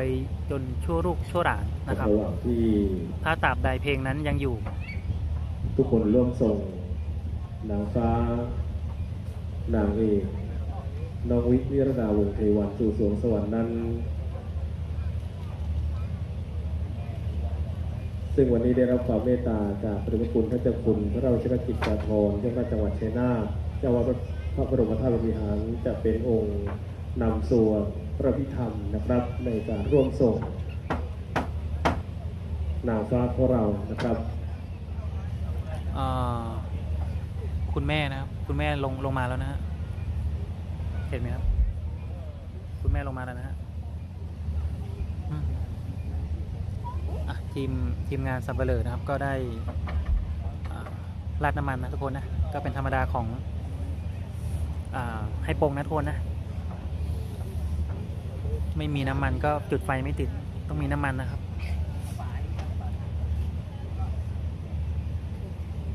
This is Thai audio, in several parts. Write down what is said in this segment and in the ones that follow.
ไปจนชั่วลูกชั่วหลานนะครับระหว่างที่ถ้าตราบใดเพลงนั้นยังอยู่ ทุกคนร่วมส่งนางฟ้านางเอกน้องวิวิรดาวงศ์เทวันสู่สวงสวรรค์นั้น ซึ่งวันนี้ได้รับความเมตตาจากพระเดชพระคุณพระเจ้าคุณพระราชกิจจาภรณ์เจ้าคณะจังหวัดชัยนาทเจ้าวัดพระบรมธาตุบพิหารจะเป็นองค์ นำส่วนพระพิธรรมนะครับในการร่วมส่งนางฟ้าของเรานะครับอ่อคุณแม่นะครับ คุณแม่ลงลงมาแล้วนะฮะเห็นไหมครับ คุณแม่ลงมาแล้วนะฮะอืมอะทีมทีมงานสับเบลอนะครับ ก็ได้อ่าราดน้ำมันนะทุกคนนะ ก็เป็นธรรมดาของอาให้โปร่งนะทุกคนนะ ไม่มีน้ำมันก็จุดไฟไม่ติดต้องมีน้ำมันนะครับ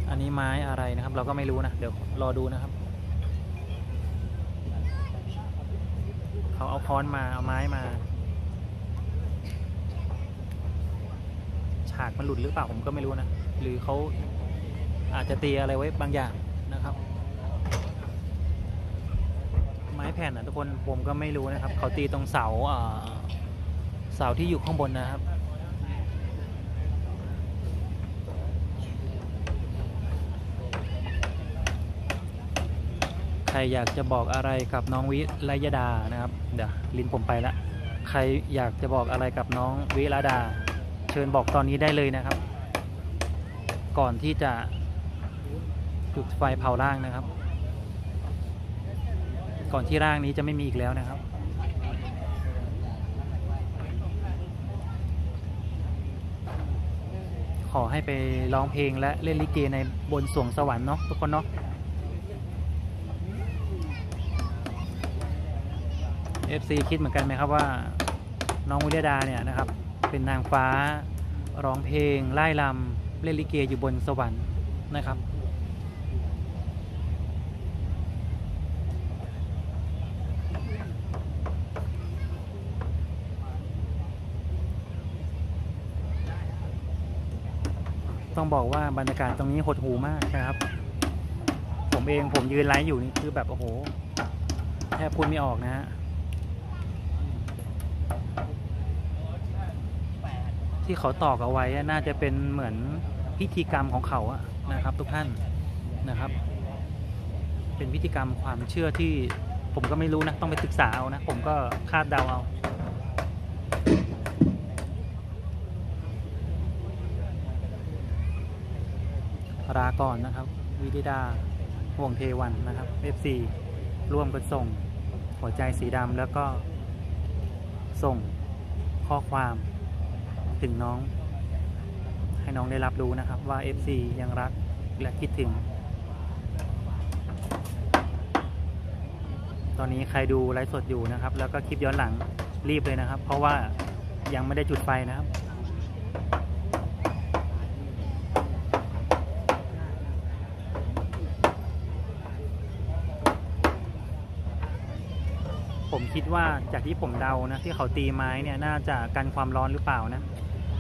อันนี้ไม้อะไรนะครับ เราก็ไม่รู้นะ เดี๋ยวรอดูนะครับ เขาเอาค้อนมาเอาไม้มา ฉากมันหลุดหรือเปล่าผมก็ไม่รู้นะ หรือเขาอาจจะตีอะไรไว้บางอย่างนะครับ ไม้แผ่นนะทุกคนผมก็ไม่รู้นะครับ เขาตีตรงเสาเสาที่อยู่ข้างบนนะครับใครอยากจะบอกอะไรกับน้องวิไลยดานะครับ เดี๋ยวลิ้นผมไปละใครอยากจะบอกอะไรกับน้องวิรดา เชิญบอกตอนนี้ได้เลยนะครับ ก่อนที่จะจุดไฟเผาร่างนะครับ ก่อนที่ร่างนี้จะไม่มีอีกแล้วนะครับ ขอให้ไปร้องเพลงและเล่นลิเกในบนสวงสวรรค์เนาะทุกคนเนาะ FC คิดเหมือนกันไหมครับว่าน้องวิรดาเนี่ยนะครับ เป็นนางฟ้าร้องเพลงไล่ลำเล่นลิเกอยู่บนสวรรค์นะครับ ต้องบอกว่าบรรยากาศตรงนี้หดหูมากนะครับ ผมเองผมยืนไลฟ์อยู่นี่คือแบบโอ้โหแทบพูดไม่ออกนะฮะที่เขาตอกเอาไว้น่าจะเป็นเหมือนพิธีกรรมของเขาอะนะครับ ทุกท่านนะครับ เป็นพิธีกรรมความเชื่อที่ผมก็ไม่รู้นะ ต้องไปศึกษาเอานะ ผมก็คาดเดาเอา ลาก่อนนะครับ วิดิดาห่วงเทวันนะครับ FC ร่วมกันส่งหัวใจสีดำแล้วก็ส่งข้อความถึงน้อง ให้น้องได้รับรู้นะครับว่า FC ยังรักและคิดถึง ตอนนี้ใครดูไลฟ์สดอยู่นะครับ แล้วก็คลิปย้อนหลังรีบเลยนะครับ เพราะว่ายังไม่ได้จุดไฟนะครับ คิดว่าจากที่ผมเดานะที่เขาตีไม้เนี่ยน่าจะกันความร้อนหรือเปล่านะ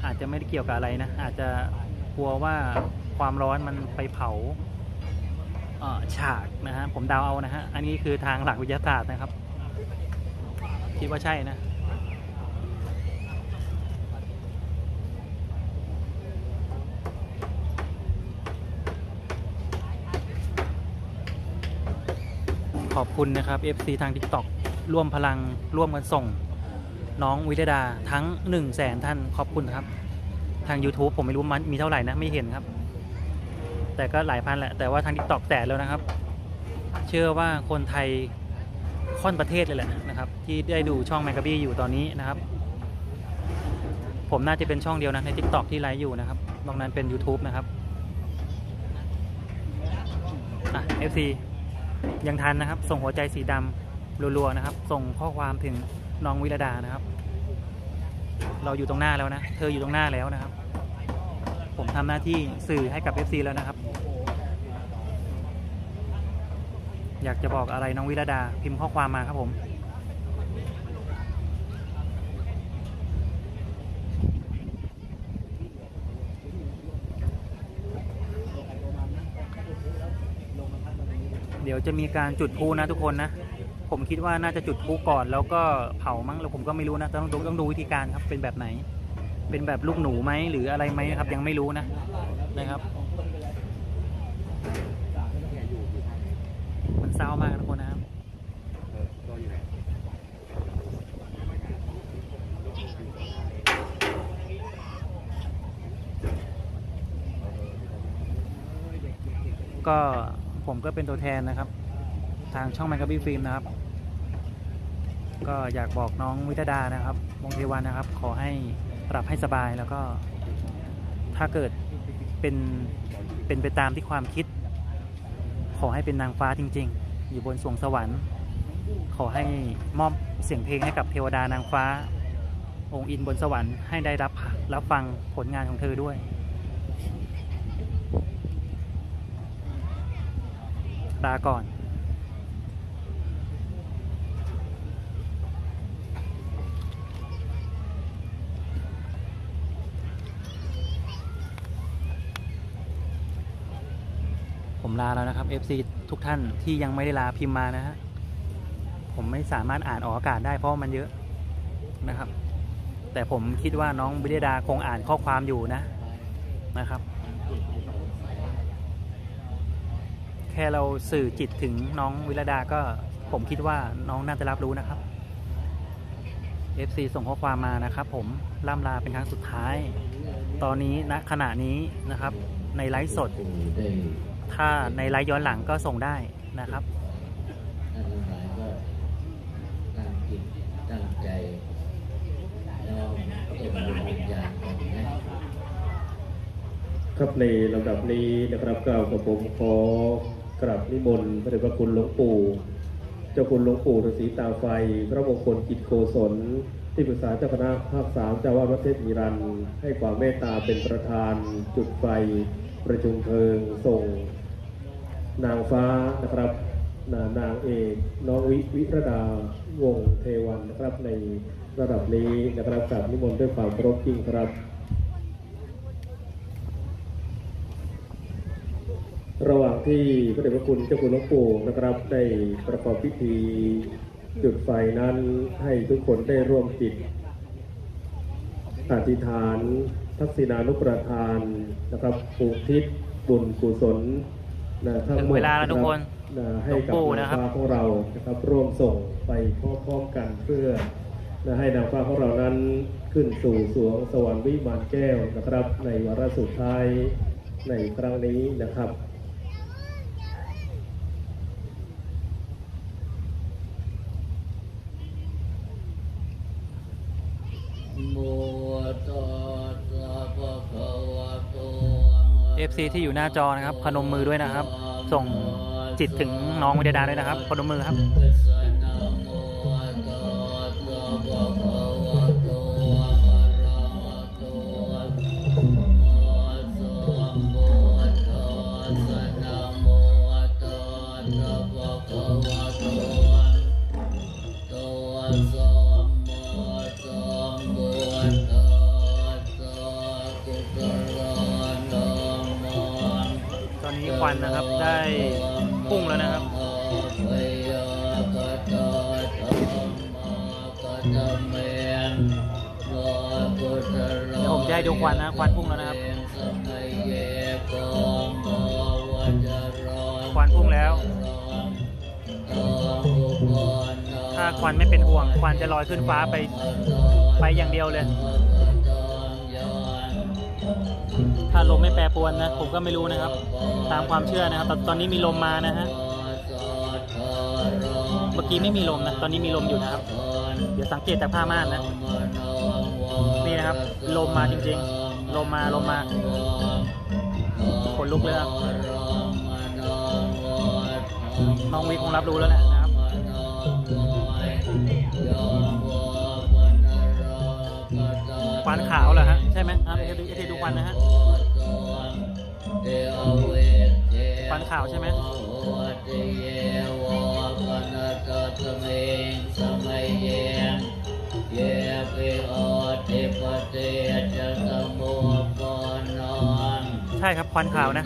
อาจจะไม่ได้เกี่ยวกับอะไรนะอาจจะกลัวว่าความร้อนมันไปเผาฉากนะฮะผมเดาเอานะฮะอันนี้คือทางหลักวิทยาศาสตร์นะครับ คิดว่าใช่นะขอบคุณนะครับ FC ทาง TikTok ร่วมพลังร่วมกันส่ง น้องวิทยดาทั้ง1 0 0 0 0แสนท่านขอบคุณครับ ทาง YouTube ผมไม่รู้มันมีเท่าไหร่นะไม่เห็นครับ แต่ก็หลายพันแหละแต่ว่าทาง TikTok แสนแล้วนะครับ เชื่อว่าคนไทยค่อนประเทศเลยแหละนะครับ ที่ได้ดูช่องแมกกาบี้อยู่ตอนนี้นะครับ ผมน่าจะเป็นช่องเดียวนะใน TikTok ที่ไลฟ์อยู่นะครับนอกนั้นเป็น YouTube นะครับอะ FC ยังทันนะครับ ส่งหัวใจสีดำ รัวๆนะครับ ส่งข้อความถึงน้องวิรดานะครับ เราอยู่ตรงหน้าแล้วนะ เธออยู่ตรงหน้าแล้วนะครับ ผมทำหน้าที่สื่อให้กับเอฟซีแล้วนะครับ อยากจะบอกอะไรน้องวิรดาพิมพ์ข้อความมาครับผมเดี๋ยวจะมีการจุดพูนะทุกคนนะ ผมคิดว่าน่าจะจุดพลุก่อน แล้วก็เผามั้งแล้วผมก็ไม่รู้นะต้องดูต้องดูวิธีการครับเป็นแบบไหน เป็นแบบลูกหนูไหมหรืออะไรไหมครับ ยังไม่รู้นะนะครับมันเศร้ามากนะทุกคนนะครับก็ผมก็เป็นตัวแทนนะครับ ทางช่องแมกกาบี้ฟิล์มนะครับ ก็อยากบอกน้องวิทดานะครับวงเทวันนะครับ ขอให้ปรับให้สบายแล้วก็ถ้าเกิดเป็นเป็นไปตามที่ความคิด ขอให้เป็นนางฟ้าจริง ๆ อยู่บนสวงสวรรค์ ขอให้มอบเสียงเพลงให้กับเทวดานางฟ้า องค์อินบนสวรรค์ให้ได้รับรับฟังผลงานของเธอด้วยลาก่อน ลาแล้วนะครับ FC ทุกท่านที่ยังไม่ได้ลาพิมพ์มานะฮะผมไม่สามารถอ่านออกอากาศได้เพราะมันเยอะนะครับ แต่ผมคิดว่าน้องวิทยาดาคงอ่านข้อความอยู่นะนะครับ แค่เราสื่อจิตถึงน้องวิรดาก็ผมคิดว่าน้องน่าจะรับรู้นะครับ FC ส่งข้อความมานะครับ ผมล่ำลาเป็นครั้งสุดท้าย ตอนนี้ณขณะนี้นะครับ ในไลฟ์สด ถ้าในไลฟ์ย้อนหลังก็ส่งได้นะครับท่านทั้งหลายก็ตั้งจิตตั้งใจน้อมส่งดวงวิญญาณของนะครับในลำดับนี้นะครับกล่าวกับผมขอกราบนิมนต์พระเดชพระคุณหลวงปู่ เจ้าคุณหลวงปู่ฤาษีตาไฟ พระมงคลกิจโกศลที่ปรึกษาเจ้าคณะภาคสามเจ้าวาดวัดเทพนิรันให้ความเมตตาเป็นประธานจุดไฟ ประชุมเพลิงส่ง นางฟ้านะครับนานางเอกน้องวิวิรดาวงเทวันนะครับในระดับนี้นะครับกราบนิมนต์ด้วยความเคารพยิ่งครับ ระหว่างที่พระเดชพระคุณเจ้าคุณหลวงปู่นะครับได้ประกอบพิธีจุดไฟนั้นให้ทุกคนได้ร่วมจิตอธิษฐาน ทักษิณานุประทานนะครับปลูกทิศบุญกุศล ถึงเวลาแล้วทุกคนนะให้กับหลวงปู่นานะงครับฟ้าของเรานะครับร่วมส่งไปพร้อมๆกันเพื่อนะให้นางฟ้าของเรานั้นขึ้นสู่สวงสวรรค์วิมานแก้วนะครับ ในวาระสุดท้ายในครั้งนี้นะครับ โมตัสสะภะคะวะโต FC ที่อยู่หน้าจอนะครับพนมมือด้วยนะครับ ส่งจิตถึงน้องวิดาด้วยนะครับพนมมือครับ จะให้ดูควันนะควันพุ่งแล้วนะครับควันพุ่งแล้ว ถ้าควันไม่เป็นห่วง ควันจะลอยขึ้นฟ้าไปไปอย่างเดียวเลย ถ้าลมไม่แปรปรวนนะ ผมก็ไม่รู้นะครับ ตามความเชื่อนะครับ ตอนตอนนี้มีลมมานะฮะเมื่อกี้ไม่มีลมนะ ตอนนี้มีลมอยู่นะครับ เดี๋ยวสังเกตจากผ้าม่านนะ นะครับ ลมมาจริงๆ ลมมาลมมาขนลุกเลยครับน้องวิคงรับรู้แล้วแหละนะครับควันขาวเหรอฮะ ใช่ไหมครับเอทีเอทีดูควันนะฮะควันขาวใช่ไหม ใช่ครับควันขาวนะ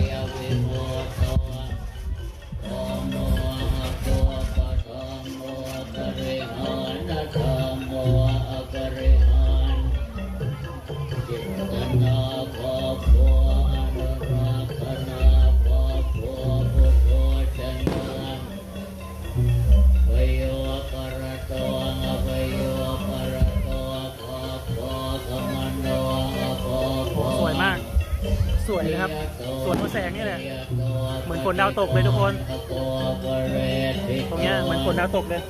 สวยนะครับ สวนพระแสงนี่แหละ เหมือนฝนดาวตกเลยทุกคน ตรงเนี้ยเหมือนฝนดาวตกเลย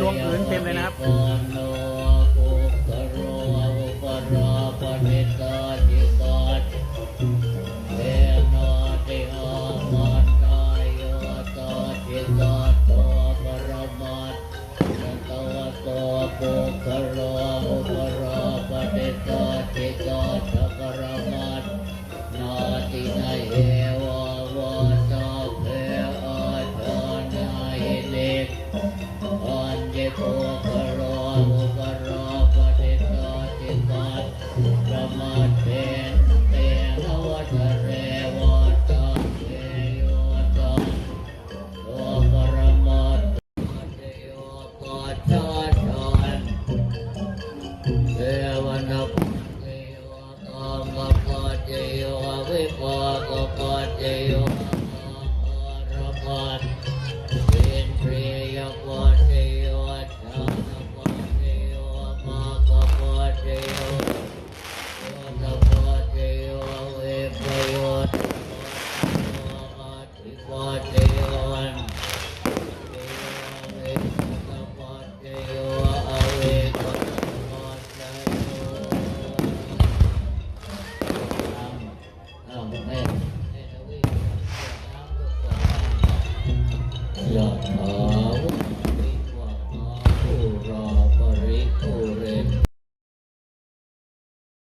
รวมพื้นเต็มเลยนะครับปุคโรมุคโรปฏิโตติโตทักรมัต นา